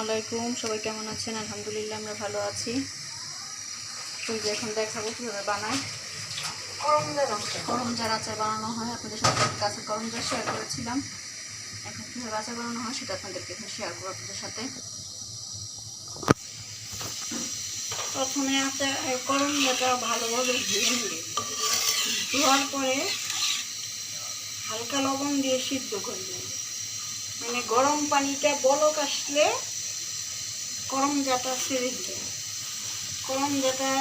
আলাইকুম সবাই কেমন আছেন? আলহামদুলিল্লাহ আমরা ভালো আছি। ওই যে এখন দেখাবো কীভাবে বানায়। করমজার আচার। বানানো হয়। আপনাদের সাথে গাছের করমজার শেয়ার করেছিলাম। এখন কীভাবে আচার বানানো হয় সেটা আপনাদেরকে এখন শেয়ার করব আপনাদের সাথে। প্রথমে আচার করমজাটা ভালোভাবে ধুয়ে নিয়ে ধোয়ার পরে হালকা লবণ দিয়ে সিদ্ধ করবেন। মানে গরম পানিটা বলক আসলে করমজাটা ছেড়ে দিবেন করমজাটা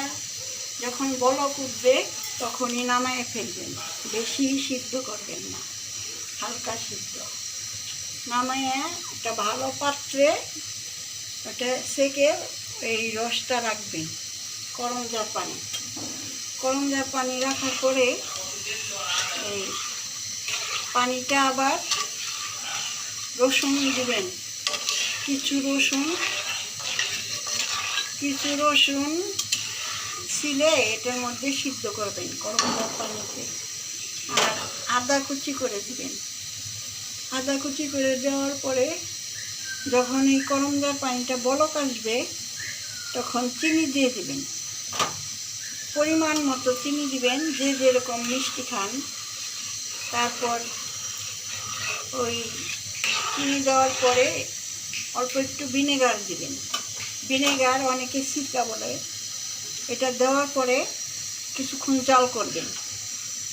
যখন বলক উঠবে, তখনই নামায় ফেলবেন। বেশি সিদ্ধ করবেন না, হালকা সিদ্ধ। নামাইয়া একটা ভালো পাত্রে ওটা সেকে এই রসটা রাখবেন করমজার পানি। করমজার পানি রাখার পরে এই পানিটা আবার রসুন দিবেন। কিছু রসুন কিছু রসুন ছিলে, এটার মধ্যে সিদ্ধ করবেন করমজার পানিতে। আর আদা কুচি করে দিবেন। আদা কুচি করে দেওয়ার পরে যখন এই করমজার পানিটা বলক আসবে, তখন চিনি দিয়ে দিবেন। পরিমাণ মতো চিনি দিবেন, যে যেরকম মিষ্টি খান। তারপর ওই চিনি দেওয়ার পরে অল্প একটু ভিনেগার দিবেন। ভিনেগার অনেকে সিরকা বলে। এটা দেওয়ার পরে কিছুক্ষণ জাল করবেন।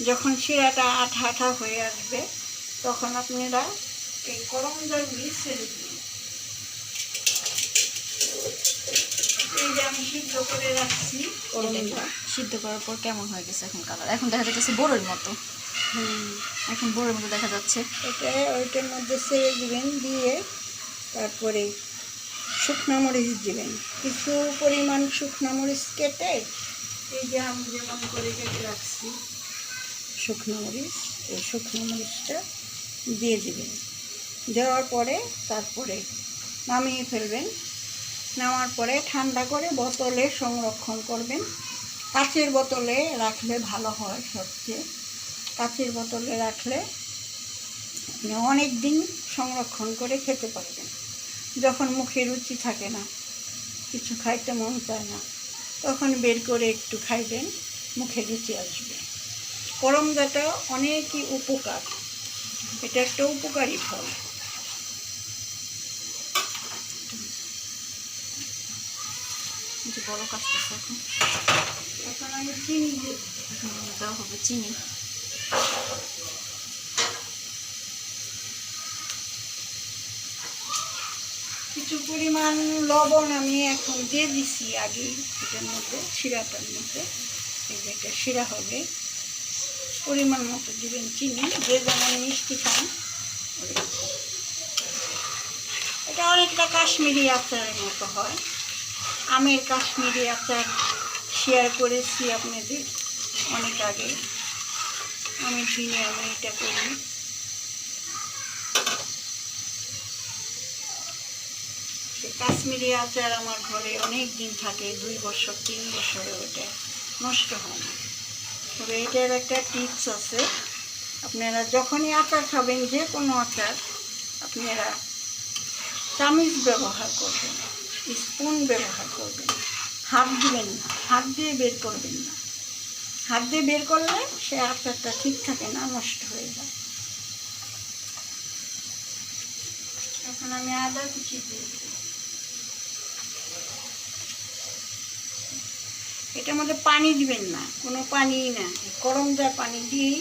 যখন শিরাটা আঠা আঠা হয়ে আসবে তখন আপনারা এই করমজাগুলি ছেড়ে দিবেন। এই যে আমি সিদ্ধ করে রাখছি সিদ্ধ করার পর কেমন হয়ে গেছে এখন কালার এখন দেখা যাচ্ছে বড়ের মতো। এখন বড়ের মতো দেখা যাচ্ছে। এটা ওইটার মধ্যে ছেড়ে দিবেন দিয়ে তারপরে শুকনা মরিচ দিবেন কিছু পরিমাণ শুকনা মরিচ কেটে এই যে আমি যেমন করে কেটে রাখছি শুকনো মরিচ এই শুকনো মরিচটা দিয়ে দেবেন। দেওয়ার পরে তারপরে নামিয়ে ফেলবেন। নামার পরে ঠান্ডা করে বোতলে সংরক্ষণ করবেন। কাঁচের বোতলে রাখলে ভালো হয় সবচেয়ে। কাচের বোতলে রাখলে অনেক দিন সংরক্ষণ করে খেতে পারবেন। যখন মুখে রুচি থাকে না কিছু খাইতে মন চায় না তখন বের করে একটু খাইবেন মুখে রুচি আসবে। করমজাটা অনেকই উপকার। এটা একটা উপকারী ফল। বড় কাজতেছে এখন এখন আমি চিনি দেওয়া হবে চিনি। কিছু পরিমাণ লবণ আমি এখন দিয়ে দিছি আগে এটার মধ্যে, শিরাটার মধ্যে। এই যে এটা শিরা হবে। পরিমাণ মতো দিবেন চিনি, যে যেমন মিষ্টি খান। এটা অনেকটা কাশ্মীরি আচারের মতো হয়। আমের কাশ্মীরি আচার শেয়ার করেছি আপনাদের অনেক আগে। আমি দিনে আমি এটা করি। কাশ্মীরি আচার আমার ঘরে অনেক দিন থাকে, দুই বছর, তিন বছরে ওটা নষ্ট হয় না। তবে এটার একটা টিপস আছে। আপনারা যখনই আচার খাবেন যে কোনো আচার আপনারা চামিচ ব্যবহার করবেন স্পুন ব্যবহার করবেন, হাত দিবেন না, হাত দিয়ে বের করবেন না। হাত দিয়ে বের করলে সে আচারটা ঠিক থাকে না, নষ্ট হয়ে যায়। এখন আমি আদা কুচি দিয়ে এটার মধ্যে পানি দিবেন না, কোনো পানি না। গরম যা পানি দিয়েই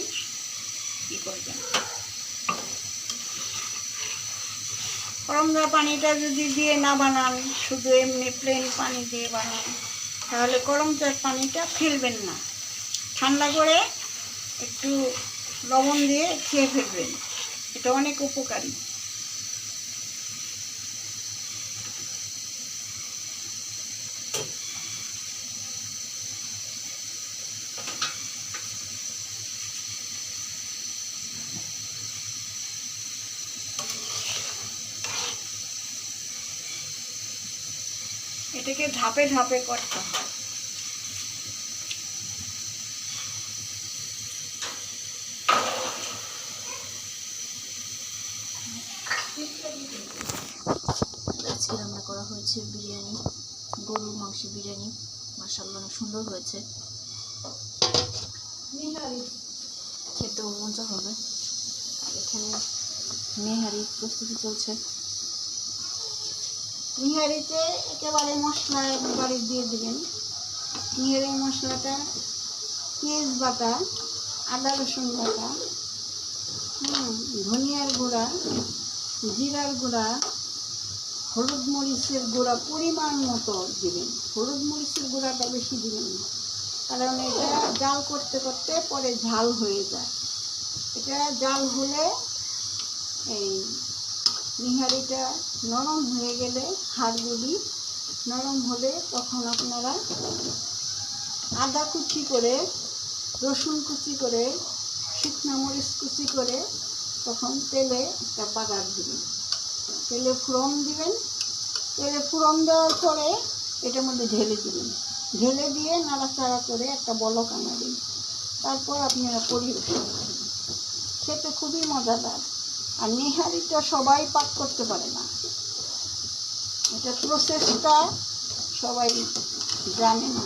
ই করবেন। গরম যা পানিটা যদি দিয়ে না বানান, শুধু এমনি প্লেন পানি দিয়ে বানান, তাহলে গরম চার পানিটা ফেলবেন না। ঠান্ডা করে একটু লবণ দিয়ে খেয়ে ফেলবেন। এটা অনেক উপকারী। এটাকে ধাপে ধাপে করতে হয়। আজকে আমরা করা হয়েছে বিরিয়ানি গরুর মাংসের বিরিয়ানি। মাসাল্লাহ অনেক সুন্দর হয়েছে। খেতেও মজা হবে। এখানে মেহারি প্রস্তুতি চলছে। নিহারিতে একেবারে মশলা একবারে দিয়ে দেবেন। নিহারি মশলাটা পেঁয়াজ বাটা, আদা রসুন বাটা, হুম, ধনিয়ার গুঁড়া, জিরার গুঁড়া, হলুদ মরিচের গুঁড়া পরিমাণ মতো দেবেন। হলুদ মরিচের গুঁড়াটা বেশি দেবেন না, কারণ এটা জাল করতে করতে পরে ঝাল হয়ে যায়। এটা জাল হলে এই নিহারিটা নরম হয়ে গেলে হাড়গুলি নরম হলে তখন আপনারা আদা কুচি করে, রসুন কুচি করে, শুকনো মরিচ কুচি করে তখন তেলে একটা বাগার দিবেন। তেলে ফোড়ন দিবেন। তেলে ফোড়ন দেওয়ার পরে এটার মধ্যে ঢেলে দিবেন। ঢেলে দিয়ে নাড়াচাড়া করে একটা বলক আনাবেন তারপর আপনারা পরিবেশন করবেন। খেতে খুবই মজাদার। আর নিহারিটা সবাই পাক করতে পারে না। এটা প্রসেসটা সবাই জানে না।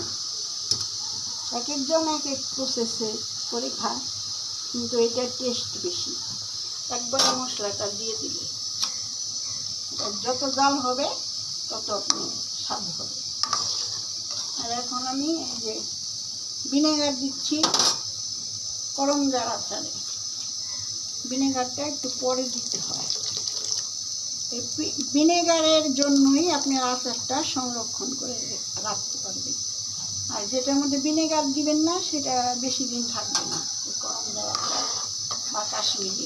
এক একজন এক এক প্রসেসে করে খায়, কিন্তু এটার টেস্ট বেশি। একবার মশলাটা দিয়ে দিলে, যত জাল হবে, তত স্বাদ হবে। আর এখন আমি এই যে ভিনেগার দিচ্ছি, করমজার আচারে। ভিনেগারটা একটু পরে দিতে হয়। এই ভিনেগারের জন্যই আপনি আচারটা সংরক্ষণ করে রাখতে পারবেন। আর যেটার মধ্যে ভিনেগার দিবেন না, সেটা বেশি দিন থাকবে না গরম দেওয়া বা কাশ্মীরি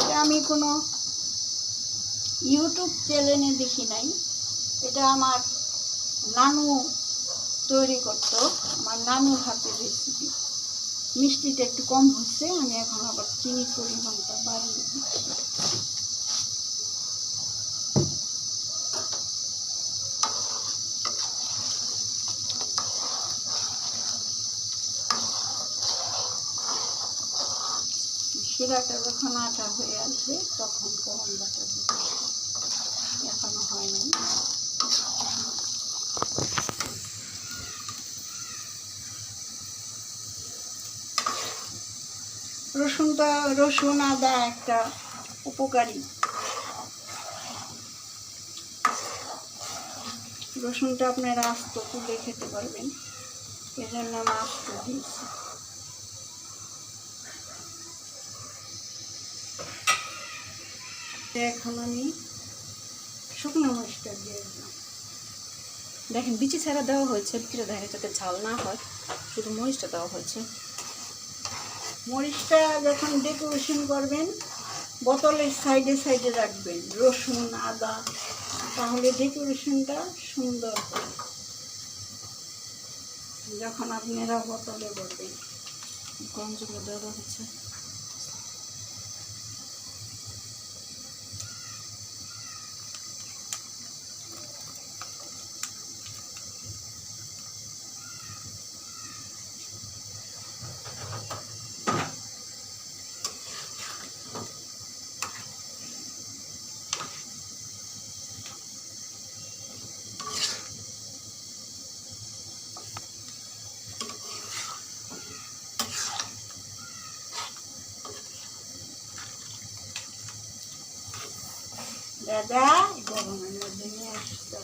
এটা আমি কোনো ইউটিউব চ্যানেলে দেখি নাই। এটা আমার নানু তৈরি করতো, আমার নানুর হাতের রেসিপি মিষ্টিটা একটু কম হচ্ছে, আমি এখন আবার চিনির পরিমাণটা বাড়িয়ে দিচ্ছি। শিরাটা যখন আটা হয়ে আসবে, তখন গরম বাটা দিতে এখনও হয় রসুনটা রসুন আদা একটা উপকারী। রসুনটা আপনারা আস্ত তুলে খেতে পারবেন। এই জন্য আমি আস্ত দিয়েছি। এখন আমি শুকনো মরিচটা দিয়ে দিলাম। দেখেন, বিচি ছাড়া দেওয়া হয়েছে, ভিতরে দেখেন যাতে ঝাল না হয়। শুধু মরিচটা দেওয়া হয়েছে। মরিচটা যখন ডেকোরেশন করবেন, বোতলের সাইডে সাইডে রাখবেন, রসুন, আদা, তাহলে ডেকোরেশনটা সুন্দর যখন আপনারা বোতলে বলবেন গঞ্জ দেওয়া হচ্ছে। দাদা, গরমের মধ্যে নিয়ে আসতো।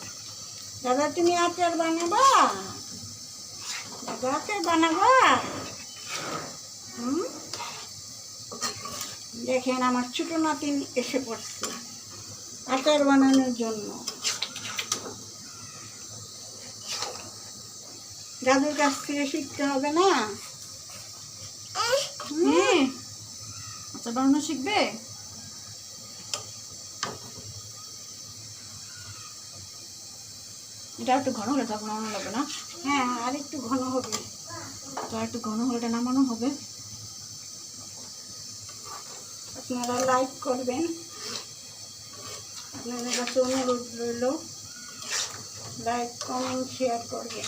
দাদা, তুমি আচার বানাবা? দাদা, আচার বানাবা? হুম? দেখেন, আমার ছোট নাতিন এসে পড়ছে আচার বানানোর জন্য। দাদুর কাছ থেকে শিখতে হবে না? আচ্ছা বানানো শিখবে? এটা একটু ঘন হলে তখন নামানো লাগবে না? হ্যাঁ আর একটু ঘন হবে। তো আর একটু ঘন হলে এটা নামানো হবে। আপনারা লাইক করবেন। আপনাদের কাছে অনুরোধ রইল লাইক কমেন্ট শেয়ার করবেন।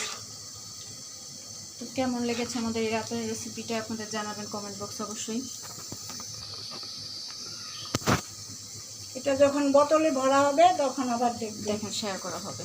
কেমন লেগেছে আমাদের এই রাতের রেসিপিটা আপনাদের জানাবেন কমেন্ট বক্স অবশ্যই। এটা যখন বোতলে ভরা হবে তখন আবার দেখবেন। দেখেন শেয়ার করা হবে।